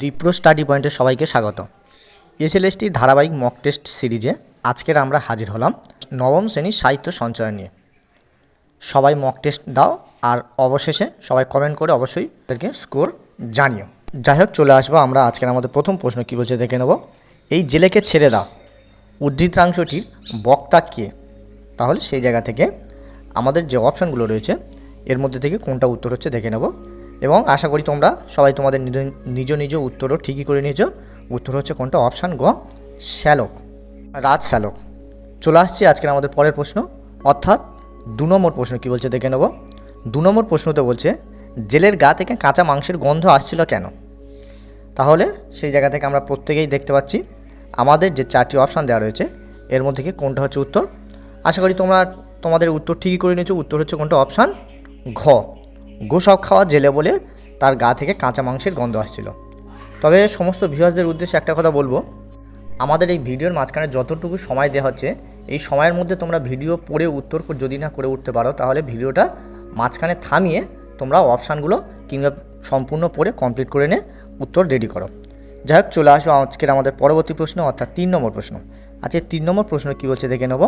Dipra study পয়েন্টে সবাইকে স্বাগত। এসএলএসটি ধারাবাহিক মক টেস্ট সিরিজে আজকের আমরা হাজির হলাম নবম শ্রেণির সাহিত্য সঞ্চয় নিয়ে। সবাই মক টেস্ট দাও আর অবশেষে সবাই কমেন্ট করে অবশ্যই তাদেরকে স্কোর জানিও। যাই হোক, চলে আসব আমরা আজকের আমাদের প্রথম প্রশ্ন কী বলছে দেখে নেব। এই জেলেকে ছেড়ে দাও। উদ্ধৃতাংশটির বক্তা কে? তাহলে সেই জায়গা থেকে আমাদের যে অপশানগুলো রয়েছে, এর মধ্যে থেকে কোনটা উত্তর হচ্ছে দেখে নেব। এবং আশা করি তোমরা সবাই তোমাদের নিজ- নিজ উত্তরও ঠিকই করে নিয়েছো। উত্তর হচ্ছে কোনটা? অপশান গ, শ্যালক। রাজ শ্যালক। চলে আসছি আজকের আমাদের পরের প্রশ্ন। অর্থাৎ দু নম্বর প্রশ্ন কী বলছে দেখে নেব। দু নম্বর প্রশ্নতে বলছে, জেলের গা থেকে কাঁচা মাংসের গন্ধ আসছিল কেন? তাহলে সেই জায়গা থেকে আমরা প্রত্যেকেই দেখতে পাচ্ছি, আমাদের যে চারটি অপশান দেওয়া রয়েছে, এর মধ্যে কি কোনটা হচ্ছে উত্তর? আশা করি তোমরা তোমাদের উত্তর ঠিকই করে নিয়েছো। উত্তর হচ্ছে কোনটা? অপশান ঘ। গোসব খাওয়া জেলে বলে তার গা থেকে কাঁচা মাংসের গন্ধ আসছিল। তবে সমস্ত ভিউয়ার্সদের উদ্দেশ্যে একটা কথা বলব। আমাদের এই ভিডিওর মাঝখানে যতটুকু সময় দেওয়া হচ্ছে, এই সময়ের মধ্যে তোমরা ভিডিও পড়ে উত্তর যদি না করে উঠতে পারো, তাহলে ভিডিওটা মাঝখানে থামিয়ে তোমরা অপশানগুলো কিংবা সম্পূর্ণ পড়ে কমপ্লিট করে নিয়ে উত্তর রেডি করো। যাই হোক, চলে আসো আজকের আমাদের পরবর্তী প্রশ্ন, অর্থাৎ তিন নম্বর প্রশ্ন। আজকে তিন নম্বর প্রশ্ন কী বলছে দেখে নেব।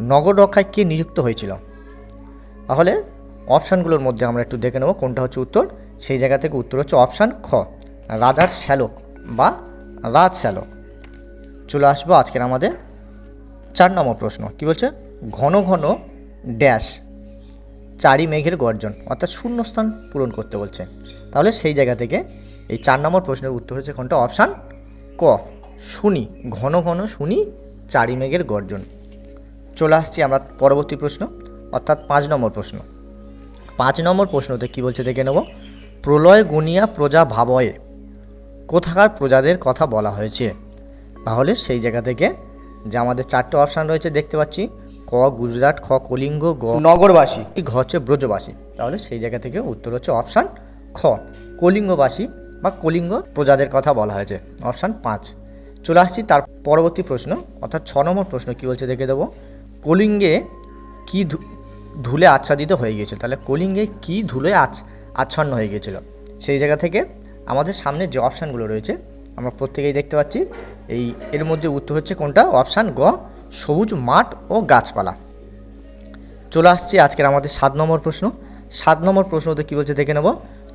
নগর রক্ষায় কে নিযুক্ত হয়েছিল? তাহলে অপশানগুলোর মধ্যে আমরা একটু দেখে নেব কোনটা হচ্ছে উত্তর। সেই জায়গা থেকে উত্তর হচ্ছে অপশান খ, রাজার শ্যালক বা রাজ শ্যালক। চলে আসব আজকের আমাদের চার নম্বর প্রশ্ন, কি বলছে? ঘন ঘন ড্যাশ, চারি মেঘের গর্জন, অর্থাৎ শূন্যস্থান পূরণ করতে বলছে। তাহলে সেই জায়গা থেকে এই চার নম্বর প্রশ্নের উত্তর হচ্ছে কোনটা? অপশান ক, শুনি, ঘন ঘন শুনি চারি মেঘের গর্জন। চলে আসছি আমরা পরবর্তী প্রশ্ন, অর্থাৎ পাঁচ নম্বর প্রশ্ন। পাঁচ নম্বর প্রশ্নতে কি বলছে দেখে নেব। প্রলয় গুনিয়া প্রজা ভাবয়ে। কোথাকার প্রজাদের কথা বলা হয়েছে? তাহলে সেই জায়গা থেকে যে আমাদের চারটে অপশান রয়েছে দেখতে পাচ্ছি। ক গুজরাট খ কলিঙ্গ গ নগরবাসী। ঘ হচ্ছে ব্রজবাসী। তাহলে সেই জায়গা থেকে উত্তর হচ্ছে অপশান খ কলিঙ্গবাসী বা কলিঙ্গ প্রজাদের কথা বলা হয়েছে। অপশান পাঁচ। চলে আসছি তার পরবর্তী প্রশ্ন অর্থাৎ ছ নম্বর প্রশ্ন কী বলছে দেখে দেবো। কলিঙ্গে কি ধুলে আচ্ছাদিত হয়ে গিয়েছিল। তাহলে কলিঙ্গে কি ধুলে আচ আচ্ছন্ন হয়ে গিয়েছিল? সেই জায়গা থেকে আমাদের সামনে যে অপশানগুলো রয়েছে, আমরা প্রত্যেকেই দেখতে পাচ্ছি। এই এর মধ্যে উত্তর হচ্ছে কোনটা? অপশান গ, সবুজ মাঠ ও গাছপালা। চলে আসছে আজকের আমাদের সাত নম্বর প্রশ্ন। সাত নম্বর প্রশ্নতে কী বলছে দেখে নেব।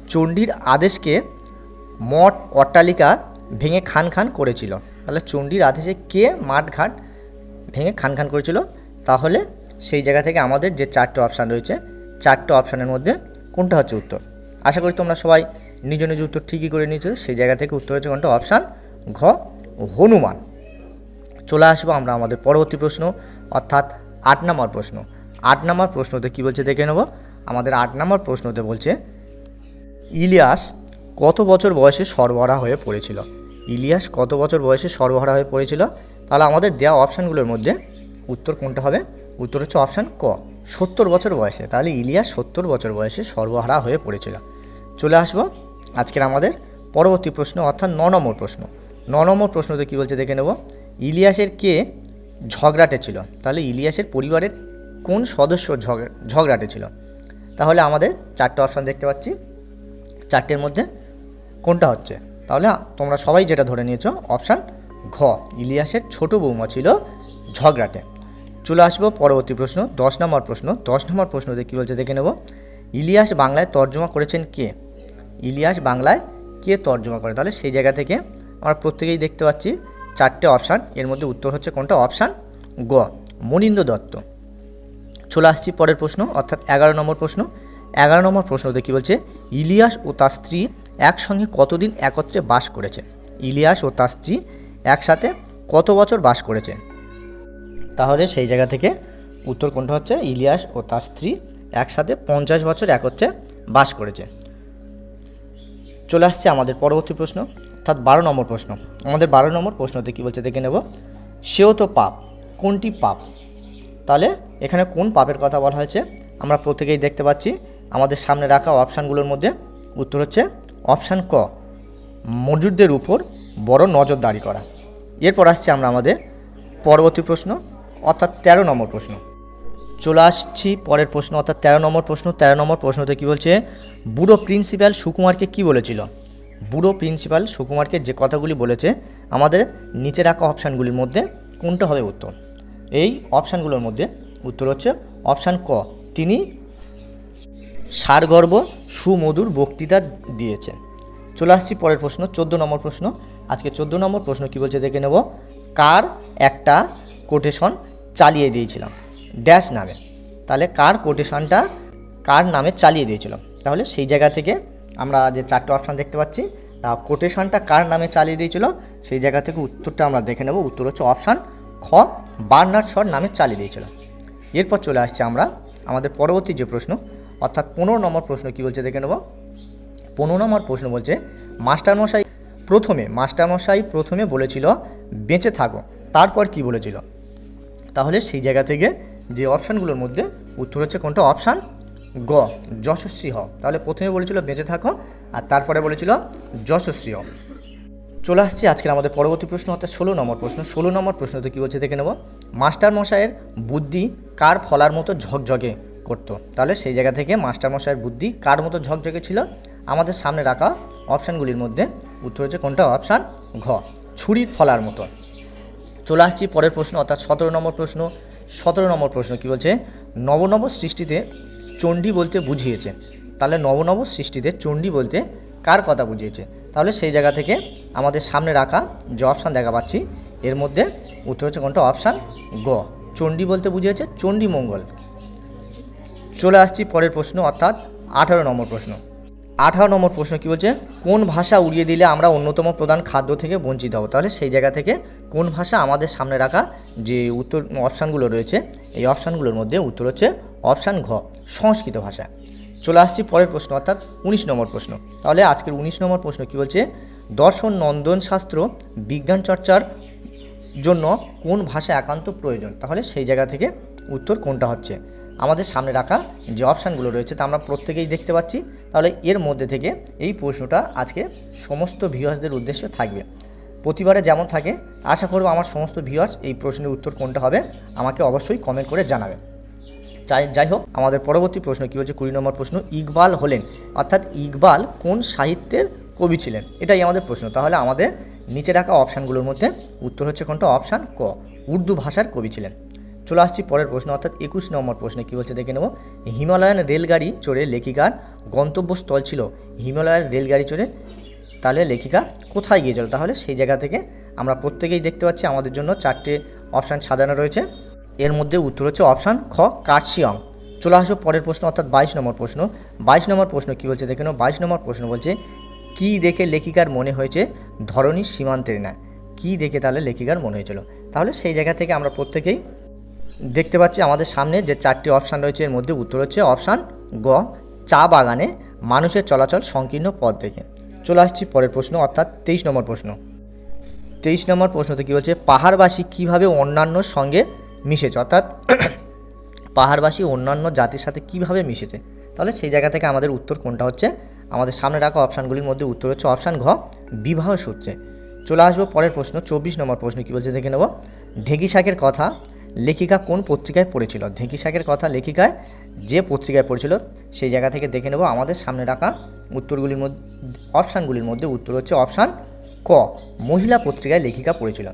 চণ্ডীর আদেশকে মঠ অট্টালিকা ভেঙে খান খান করেছিল। তাহলে চণ্ডীর আদেশে কে মাঠ ঘাট ভেঙে খান খান করেছিল? তাহলে সেই জায়গা থেকে আমাদের যে চারটে অপশান রয়েছে, চারটে অপশানের মধ্যে কোনটা হচ্ছে উত্তর? আশা করি তোমরা সবাই নিজ নিজ উত্তর ঠিকই করে নিয়েছো, সেই জায়গা থেকে উত্তর হচ্ছে কোনটা? অপশান ঘ, হনুমান। চলে আসব আমরা আমাদের পরবর্তী প্রশ্ন, অর্থাৎ আট নম্বর প্রশ্ন। আট নম্বর প্রশ্নতে কী বলছে দেখে নেব। আমাদের আট নম্বর প্রশ্নতে বলছে, ইলিয়াস কত বছর বয়সে সরবরাহ হয়ে পড়েছিল? ইলিয়াস কত বছর বয়সে সর্বহারা হয়ে পড়েছিল? তাহলে আমাদের দেওয়া অপশানগুলোর মধ্যে উত্তর কোনটা হবে? উত্তর হচ্ছে অপশান ক। সত্তর বছর বয়সে, তাহলে ইলিয়াস সত্তর বছর বয়সে সর্বহারা হয়ে পড়েছিল। চলে আসব আজকের আমাদের পরবর্তী প্রশ্ন, অর্থাৎ ন নম্বর প্রশ্ন। ন নম্বর প্রশ্নতে কী বলছে দেখে নেব। ইলিয়াসের কে ঝগড়াটে ছিল? তাহলে ইলিয়াসের পরিবারের কোন সদস্য ঝগ- ঝগড়াটে ছিল? তাহলে আমাদের চারটে অপশান দেখতে পাচ্ছি। চারটের মধ্যে কোনটা হচ্ছে? তাহলে তোমরা সবাই যেটা ধরে নিয়েছো অপশান ঘ। ইলিয়াসের ছোট বৌমা ছিল ঝগড়াটে। চলে আসব পরবর্তী প্রশ্ন, দশ নম্বর প্রশ্ন, দশ নম্বর প্রশ্নতে কী বলছে দেখে নেব। ইলিয়াস বাংলায় তর্জমা করেছেন কে? ইলিয়াস বাংলায় কে তর্জমা করে? তাহলে সেই জায়গা থেকে আমরা প্রত্যেকেই দেখতে পাচ্ছি চারটে অপশান, এর মধ্যে উত্তর হচ্ছে কোনটা? অপশান গ, মনীন্দ্র দত্ত। চলে আসছি পরের প্রশ্ন, অর্থাৎ এগারো নম্বর প্রশ্ন। এগারো নম্বর প্রশ্নতে কী বলছে? ইলিয়াস ও তার স্ত্রী একসঙ্গে কতদিন একত্রে বাস করেছে? ইলিয়াস ও তার স্ত্রী একসাথে কত বছর বাস করেছে? তাহলে সেই জায়গা থেকে উত্তর হচ্ছে ইলিয়াস ও তার স্ত্রী একসাথে পঞ্চাশ বছর একত্রে বাস করেছে। চলে আসছে আমাদের পরবর্তী প্রশ্ন, অর্থাৎ বারো নম্বর প্রশ্ন। আমাদের বারো নম্বর প্রশ্নতে কী বলছে দেখে নেব। সেও তো পাপ, কোনটি পাপ? তাহলে এখানে কোন পাপের কথা বলা হয়েছে? আমরা প্রত্যেকেই দেখতে পাচ্ছি, আমাদের সামনে রাখা অপশানগুলোর মধ্যে উত্তর হচ্ছে অপশান ক, মজুরদের উপর বড় নজরদারি করা। এরপর আসছে আমরা আমাদের পরবর্তী প্রশ্ন অর্থাৎ তেরো নম্বর প্রশ্ন। চলে আসছি পরের প্রশ্ন, অর্থাৎ তেরো নম্বর প্রশ্ন। তেরো নম্বর প্রশ্নতে কী বলছে? বুড়ো প্রিন্সিপাল সুকুমারকে কী বলেছিল? বুড়ো প্রিন্সিপাল সুকুমারকে যে কথাগুলি বলেছে, আমাদের নিচে রাখা অপশানগুলির মধ্যে কোনটা হবে উত্তর? এই অপশানগুলোর মধ্যে উত্তর হচ্ছে অপশান ক। তিনি সারগর্ব, সুমধুর বক্তৃতা দিয়েছেন। চলে আসছি পরের প্রশ্ন, চোদ্দ নম্বর প্রশ্ন। আজকে চোদ্দ নম্বর প্রশ্ন কী বলছে দেখে নেব। কার একটা কোটেশন চালিয়ে দিয়েছিলাম। ড্যাশ নামে। তাহলে কার কোটেশনটা কার নামে চালিয়ে দিয়েছিলাম? তাহলে সেই জায়গা থেকে আমরা যে চারটে অপশান দেখতে পাচ্ছি, তা কোটেশনটা কার নামে চালিয়ে দিয়েছিল? সেই জায়গা থেকে উত্তরটা আমরা দেখে নেব। উত্তর হচ্ছে অপশান খ, বার্নার্ড শট নামে চালিয়ে দিয়েছিল। এরপর চলে আসছে আমরা আমাদের পরবর্তী যে প্রশ্ন, অর্থাৎ পনেরো নম্বর প্রশ্ন কী বলছে দেখে নেব। পনেরো নম্বর প্রশ্ন বলছে, মাস্টারমশাই প্রথমে মাস্টারমশাই প্রথমে বলেছিল, বেঁচে থাকো। তারপর কি বলেছিল? তাহলে সেই জায়গা থেকে যে অপশানগুলোর মধ্যে উত্তর হচ্ছে কোনটা? অপশান গ, যশস্বী হ তাহলে প্রথমে বলেছিল বেঁচে থাকো, আর তারপরে বলেছিল যশস্বী হ চলে আসছি আজকের আমাদের পরবর্তী প্রশ্ন, অর্থাৎ ষোলো নম্বর প্রশ্ন। ষোলো নম্বর প্রশ্নতে কী বলছে দেখে নেব। মাস্টার মশাইয়ের বুদ্ধি কার ফলার মতো ঝকঝকে করতো? তাহলে সেই জায়গা থেকে মাস্টার মশাইয়ের বুদ্ধি কার মতো ঝকঝকে ছিল? আমাদের সামনে রাখা অপশানগুলির মধ্যে উত্তর হচ্ছে কোনটা? অপশান ঘ, ছুরির ফলার মতো। চলে আসছি পরের প্রশ্ন, অর্থাৎ সতেরো নম্বর প্রশ্ন, সতেরো নম্বর প্রশ্ন কী বলছে? নবনব সৃষ্টিতে চণ্ডী বলতে বুঝিয়েছে। তাহলে নবনব সৃষ্টিতে চণ্ডী বলতে কার কথা বুঝিয়েছে? তাহলে সেই জায়গা থেকে আমাদের সামনে রাখা যে অপশান দেখা পাচ্ছি, এর মধ্যে উত্তর হচ্ছে কোনটা? অপশান গ। চণ্ডী বলতে বুঝিয়েছে চণ্ডী মঙ্গল। চলে আসছি পরের প্রশ্ন, অর্থাৎ আঠারো নম্বর প্রশ্ন। আঠারো নম্বর প্রশ্ন কী বলছে? কোন ভাষা উড়িয়ে দিলে আমরা অন্যতম প্রধান খাদ্য থেকে বঞ্চিত হব? তাহলে সেই জায়গা থেকে কোন ভাষা আমাদের সামনে রাখা যে উত্তর অপশানগুলো রয়েছে, এই অপশানগুলোর মধ্যে উত্তর হচ্ছে অপশান ঘ, সংস্কৃত ভাষা। চলে আসছি পরের প্রশ্ন, অর্থাৎ উনিশ নম্বর প্রশ্ন। তাহলে আজকের উনিশ নম্বর প্রশ্ন কী বলছে? দর্শন নন্দন শাস্ত্র বিজ্ঞান চর্চার জন্য কোন ভাষা একান্ত প্রয়োজন? তাহলে সেই জায়গা থেকে উত্তর কোনটা হচ্ছে? আমাদের সামনে রাখা যে অপশানগুলো রয়েছে তা আমরা প্রত্যেকেই দেখতে পাচ্ছি। তাহলে এর মধ্যে থেকে এই প্রশ্নটা আজকে সমস্ত ভিউয়ার্সদের উদ্দেশ্যে থাকবে। প্রতিবারে যেমন থাকে, আশা করব আমার সমস্ত ভিউয়ার্স এই প্রশ্নের উত্তর কোনটা হবে, আমাকে অবশ্যই কমেন্ট করে জানাবেন। যাই যাই হোক, আমাদের পরবর্তী প্রশ্ন কী হচ্ছে কুড়ি নম্বর প্রশ্ন, ইকবাল হলেন, অর্থাৎ ইকবাল কোন সাহিত্যের কবি ছিলেন? এটাই আমাদের প্রশ্ন। তাহলে আমাদের নিচে রাখা অপশানগুলোর মধ্যে উত্তর হচ্ছে কোনটা? অপশান ক, উর্দু ভাষার কবি ছিলেন। চলে আসছি পরের প্রশ্ন, অর্থাৎ একুশ নম্বর প্রশ্নে কী হচ্ছে দেখে নেব। হিমালয়ান রেলগাড়ি চড়ে লেখিকার গন্তব্যস্থল ছিল। হিমালয়ান রেলগাড়ি চড়ে তাহলে লেখিকা কোথায় গিয়েছিল তাহলে সেই জায়গা থেকে আমরা প্রত্যেকেই দেখতে পাচ্ছি আমাদের জন্য চারটে অপশান সাজানো রয়েছে। এর মধ্যে উত্তর হচ্ছে অপশান খ, কার্শিয়ং। চলে আসো পরের প্রশ্ন, অর্থাৎ বাইশ নম্বর প্রশ্ন। বাইশ নম্বর প্রশ্ন কী বলছে? দেখে বাইশ নম্বর প্রশ্ন বলছে, কী দেখে লেখিকার মনে হয়েছে ধরণী সীমান্তের না কী দেখে তাহলে লেখিকার মনে হয়েছিল? তাহলে সেই জায়গা থেকে আমরা প্রত্যেকেই দেখতে পাচ্ছি আমাদের সামনে যে চারটি অপশান রয়েছে, এর মধ্যে উত্তর হচ্ছে অপশান গ, চা বাগানে মানুষের চলাচল সংকীর্ণ পথ দেখে। চলে আসছি পরের প্রশ্ন, অর্থাৎ তেইশ নম্বর প্রশ্ন। তেইশ নম্বর প্রশ্নতে কী বলছে, পাহাড়বাসী কীভাবে অন্যান্য সঙ্গে মিশেছে? অর্থাৎ পাহাড়বাসী অন্যান্য জাতির সাথে কীভাবে মিশেছে? তাহলে সেই জায়গা থেকে আমাদের উত্তর কোনটা হচ্ছে? আমাদের সামনে রাখা অপশানগুলির মধ্যে উত্তর হচ্ছে অপশান ঘ, বিবাহ সূত্রে। চলে আসব পরের প্রশ্ন, চব্বিশ নম্বর প্রশ্ন কী বলছে দেখে নেব। ঢেঁকি শাকের কথা লেখিকা কোন পত্রিকায় পড়েছিল? ঢেঁকি শাকের কথা লেখিকায় যে পত্রিকায় পড়েছিল, সেই জায়গা থেকে দেখে নেব। আমাদের সামনে রাখা উত্তরগুলির মধ্যে, অপশানগুলির মধ্যে উত্তর হচ্ছে অপশান ক। মহিলা পত্রিকায় লেখিকা পড়েছিল।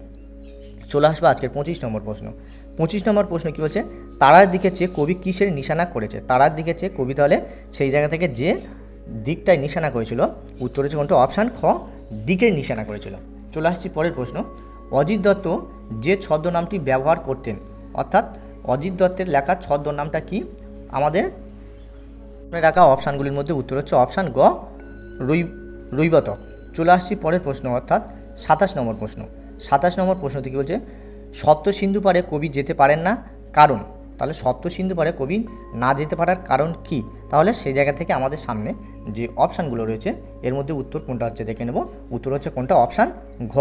চলে আসবে আজকের পঁচিশ নম্বর প্রশ্ন। পঁচিশ নম্বর প্রশ্ন কী বলছে? তারার দিকে চেয়ে কবি কিসের নিশানা করেছে? তারার দিকে চেয়ে কবি তাহলে সেই জায়গা থেকে যে দিকটায় নিশানা করেছিল, উত্তর হচ্ছে কোনটা? অপশান খ, দিকের নিশানা করেছিল। চলে আসছি পরের প্রশ্ন। অজিত দত্ত যে ছদ্মনামটি ব্যবহার করতেন, অর্থাৎ অজিত দত্তের লেখা ছদ্মনামটা কি? আমাদের রাখা অপশানগুলির মধ্যে উত্তর হচ্ছে অপশান গ, রুই, রুইবত। চলে আসছি পরের প্রশ্ন, অর্থাৎ সাতাশ নম্বর প্রশ্ন। সাতাশ নম্বর প্রশ্ন থেকে বলছে সপ্ত সিন্ধু পারে কবি যেতে পারেন না, কারণ? তাহলে সপ্ত সিন্ধু পারে কবি না যেতে পারার কারণ কি? তাহলে সেই জায়গা থেকে আমাদের সামনে যে অপশানগুলো রয়েছে, এর মধ্যে উত্তর কোনটা হচ্ছে দেখে নেব। উত্তর হচ্ছে কোনটা? অপশান ঘ,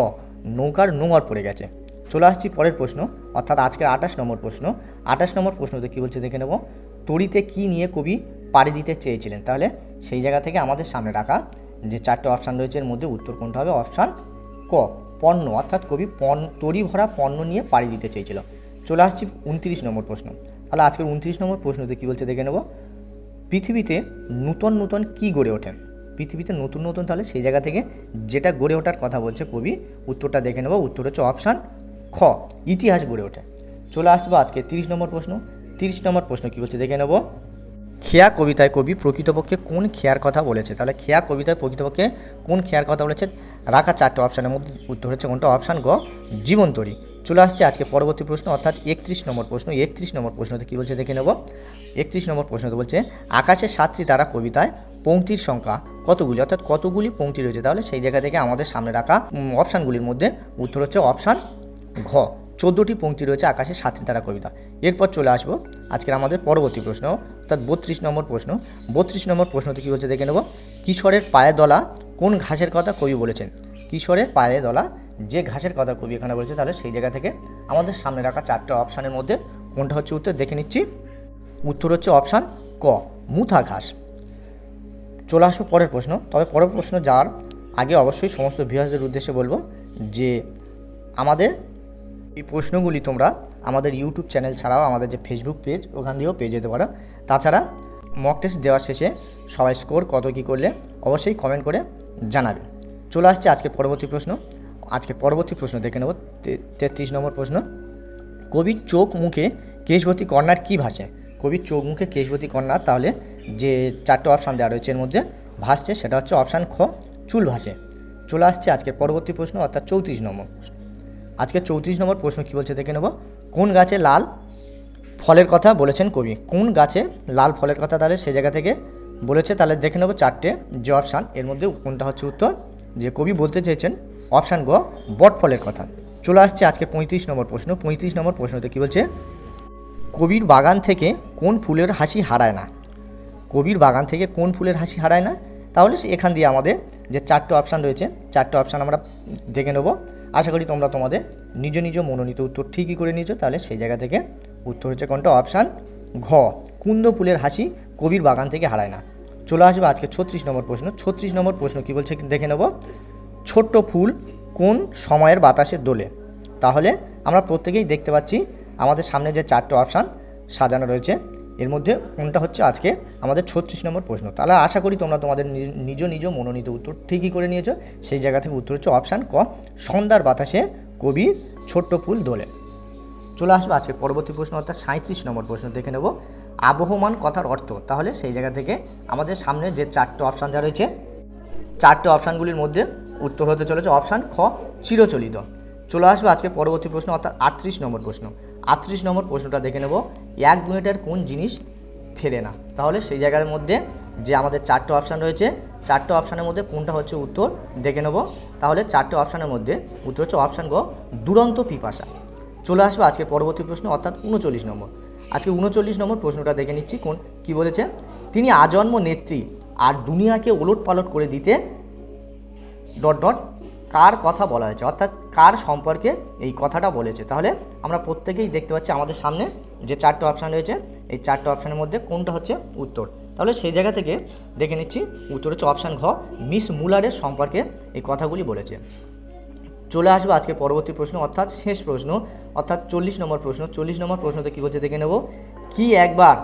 নৌকার নোংর পড়ে গেছে। চলে আসছি পরের প্রশ্ন, অর্থাৎ আজকের আঠাশ নম্বর প্রশ্ন। আঠাশ নম্বর প্রশ্নতে কী বলছে দেখে নেব, তড়িতে কী নিয়ে কবি পাড়ি দিতে চেয়েছিলেন। তাহলে সেই জায়গা থেকে আমাদের সামনে রাখা যে চারটে অপশান রয়েছে এর মধ্যে উত্তর কোনটা হবে? অপশান ক, পণ্য, অর্থাৎ কবি পণ, তড়ি ভরা পণ্য নিয়ে পাড়ি দিতে চেয়েছিল। চলে আসছি উনত্রিশ নম্বর প্রশ্ন। তাহলে আজকের উনত্রিশ নম্বর প্রশ্নতে কী বলছে দেখে নেব। পৃথিবীতে নূতন নূতন কী গড়ে ওঠে? পৃথিবীতে নতুন নতুন তাহলে সেই জায়গা থেকে যেটা গড়ে ওঠার কথা বলছে কবি, উত্তরটা দেখে নেব। উত্তর হচ্ছে অপশান খ, ইতিহাস গড়ে ওঠে। চলে আসব আজকে তিরিশ নম্বর প্রশ্ন। তিরিশ নম্বর প্রশ্ন কী বলছে দেখে নেব। খেয়া কবিতায় কবি প্রকৃতপক্ষে কোন খেয়ার কথা বলেছে? তাহলে খেয়া কবিতায় প্রকৃতপক্ষে কোন খেয়ার কথা বলেছে? রাখা চারটে অপশানের মধ্যে উত্তর হচ্ছে কোনটা? অপশান গ, জীবন্তরী। চলে আসছে আজকে পরবর্তী প্রশ্ন, অর্থাৎ একত্রিশ নম্বর প্রশ্ন। একত্রিশ নম্বর প্রশ্নতে কী বলছে দেখে নেব। একত্রিশ নম্বর প্রশ্নতে বলছে, আকাশের সাতটি তারা কবিতায় পংক্তির সংখ্যা কতগুলি? অর্থাৎ কতগুলি পংক্তি রয়েছে? তাহলে সেই জায়গা থেকে আমাদের সামনে রাখা অপশানগুলির মধ্যে উত্তর হচ্ছে অপশান ঘ। চোদ্দোটি পংক্তি রয়েছে আকাশের সাতটি তারা কবিতা। এরপর চলে আসব আজকের আমাদের পরবর্তী প্রশ্ন, অর্থাৎ বত্রিশ নম্বর প্রশ্ন। বত্রিশ নম্বর প্রশ্নতে কী হচ্ছে দেখে নেব। কিশোরের পায়ে দলা কোন ঘাসের কথা কবি বলেছেন? কিশোরের পায়ে দলা যে ঘাসের কথা কবি এখানে বলেছে, তাহলে সেই জায়গা থেকে আমাদের সামনে রাখা চারটে অপশানের মধ্যে কোনটা হচ্ছে উত্তর দেখে নিচ্ছি। উত্তর হচ্ছে অপশান ক, মুথা ঘাস। চলে আসব পরের প্রশ্ন, তবে পরের প্রশ্ন যাওয়ার আগে অবশ্যই সমস্ত ভিউয়ার্সদের উদ্দেশ্যে বলব যে আমাদের এই প্রশ্নগুলি তোমরা আমাদের ইউটিউব চ্যানেল ছাড়াও আমাদের যে ফেসবুক পেজ ওখান দিয়েও পেয়ে যেতে পারো। তাছাড়া মক টেস্ট দেওয়ার শেষে সবাই স্কোর কত কী করলে অবশ্যই কমেন্ট করে জানাবে। চলে আসছে আজকে পরবর্তী প্রশ্ন। আজকে পরবর্তী প্রশ্ন দেখে নেব। তেত্রিশ নম্বর প্রশ্ন। কবির চোখ মুখে কেশবতী কন্যার কী ভাসে? কবির চোখ মুখে কেশবতী কন্যার তাহলে যে চারটে অপশান দেওয়া রয়েছে এর মধ্যে ভাসছে, সেটা হচ্ছে অপশান খ, চুল ভাসে। চলে আসছে আজকে পরবর্তী প্রশ্ন, অর্থাৎ চৌত্রিশ নম্বর প্রশ্ন। আজকে চৌত্রিশ নম্বর প্রশ্ন কী বলছে দেখে নেব। কোন গাছে লাল ফলের কথা বলেছেন কবি? কোন গাছে লাল ফলের কথা তাহলে সে জায়গা থেকে বলেছে? তাহলে দেখে নেব চারটে যে অপশান এর মধ্যে কোনটা হচ্ছে উত্তর? যে কবি বলতে চেয়েছেন অপশান গ, বট ফলের কথা। চলে আসছে আজকে পঁয়ত্রিশ নম্বর প্রশ্ন। পঁয়ত্রিশ নম্বর প্রশ্নতে কী বলছে? কবির বাগান থেকে কোন ফুলের হাসি হারায় না? কবির বাগান থেকে কোন ফুলের হাসি হারায় না? তাহলে এখান দিয়ে আমাদের যে চারটে অপশান রয়েছে, চারটে অপশান আমরা দেখে নেব। আশা করি তোমরা তোমাদের নিজ নিজ মনোনীত উত্তর ঠিকই করে নিয়েছো। তাহলে সেই জায়গা থেকে উত্তর হচ্ছে কোনটা? অপশান ঘ। কুন্দ ফুলের হাসি কবির বাগান থেকে হারায় না। চলে আসবে আজকে ছত্রিশ নম্বর প্রশ্ন। ছত্রিশ নম্বর প্রশ্ন কী বলছে দেখে নেব। ছোট্ট ফুল কোন সময়ের বাতাসে দোলে? তাহলে আমরা প্রত্যেকেই দেখতে পাচ্ছি, আমাদের সামনে যে চারটে অপশান সাজানো রয়েছে এর মধ্যে কোনটা হচ্ছে আজকে আমাদের ছত্রিশ নম্বর প্রশ্ন। তাহলে আশা করি তোমরা তোমাদের নিজ- নিজ মনোনীত উত্তর ঠিকই করে নিয়েছো। সেই জায়গা থেকে উত্তর হচ্ছে অপশান ক, সন্ধ্যার বাতাসে কবির ছোট্ট ফুল দোলে। চলে আসবে আজকে পরবর্তী প্রশ্ন, অর্থাৎ সাঁত্রিশ নম্বর প্রশ্ন। দেখে নেব, আবহমান কথার অর্থ। তাহলে সেই জায়গা থেকে আমাদের সামনে যে চারটে অপশান যা রয়েছে, চারটে অপশানগুলির মধ্যে উত্তর হতে চলেছে অপশান খ, চিরচলিত। চলে আসবে আজকে পরবর্তী প্রশ্ন, অর্থাৎ আটত্রিশ নম্বর প্রশ্ন। আটত্রিশ নম্বর প্রশ্নটা দেখে নেব এক মিনিটের কোন জিনিস ফেরে না। তাহলে সেই জায়গার মধ্যে যে আমাদের চারটে অপশান রয়েছে, চারটে অপশানের মধ্যে কোনটা হচ্ছে উত্তর দেখে নেব। তাহলে চারটে অপশানের মধ্যে উত্তর হচ্ছে অপশান গ, দুরন্ত পিপাসা। চলে আসবে আজকে পরবর্তী প্রশ্ন, অর্থাৎ উনচল্লিশ নম্বর। আজকে উনচল্লিশ নম্বর প্রশ্নটা দেখে নিচ্ছি, কোন, কি বলেছে? তিনি আজন্ম নেত্রী আর দুনিয়াকে ওলট পালট করে দিতে ডট ডট কার কথা বলা হয়েছে, অর্থাৎ কার সম্পর্কে এই কথাটা বলেছে। তাহলে আমরা প্রত্যেকেই দেখতে পাচ্ছি আমাদের সামনে যে চারটে অপশান রয়েছে, এই চারটে অপশানের মধ্যে কোনটা হচ্ছে উত্তর? তাহলে সেই জায়গা থেকে দেখে নিচ্ছি, উত্তর হচ্ছে অপশান ঘ, মিস মুলারের সম্পর্কে এই কথাগুলি বলেছে। চলে আসবে আজকে পরবর্তী প্রশ্ন, অর্থাৎ শেষ প্রশ্ন, অর্থাৎ চল্লিশ নম্বর প্রশ্ন। চল্লিশ নম্বর প্রশ্নতে কী বলছে দেখে নেব। কি একবার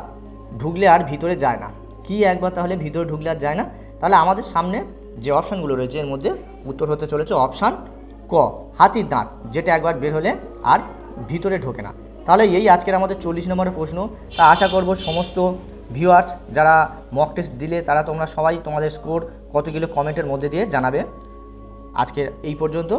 ঢুকলে আর ভিতরে যায় না? কি একবার তাহলে ভিতরে ঢুকলে আর যায় না? তাহলে আমাদের সামনে যে অপশানগুলো রয়েছে, এর মধ্যে উত্তর হতে চলেছে অপশান ক, হাতির দাঁত, যেটা একবার বের হলে আর ভিতরে ঢোকে না। তাহলে এই আজকের আমাদের চল্লিশ নম্বরের প্রশ্ন। তা আশা করব সমস্ত ভিউয়ার্স যারা মক টেস্ট দিলে তারা তোমরা সবাই তোমাদের স্কোর কত কিলো কমেন্টের মধ্যে দিয়ে জানাবে। আজকে এই পর্যন্ত।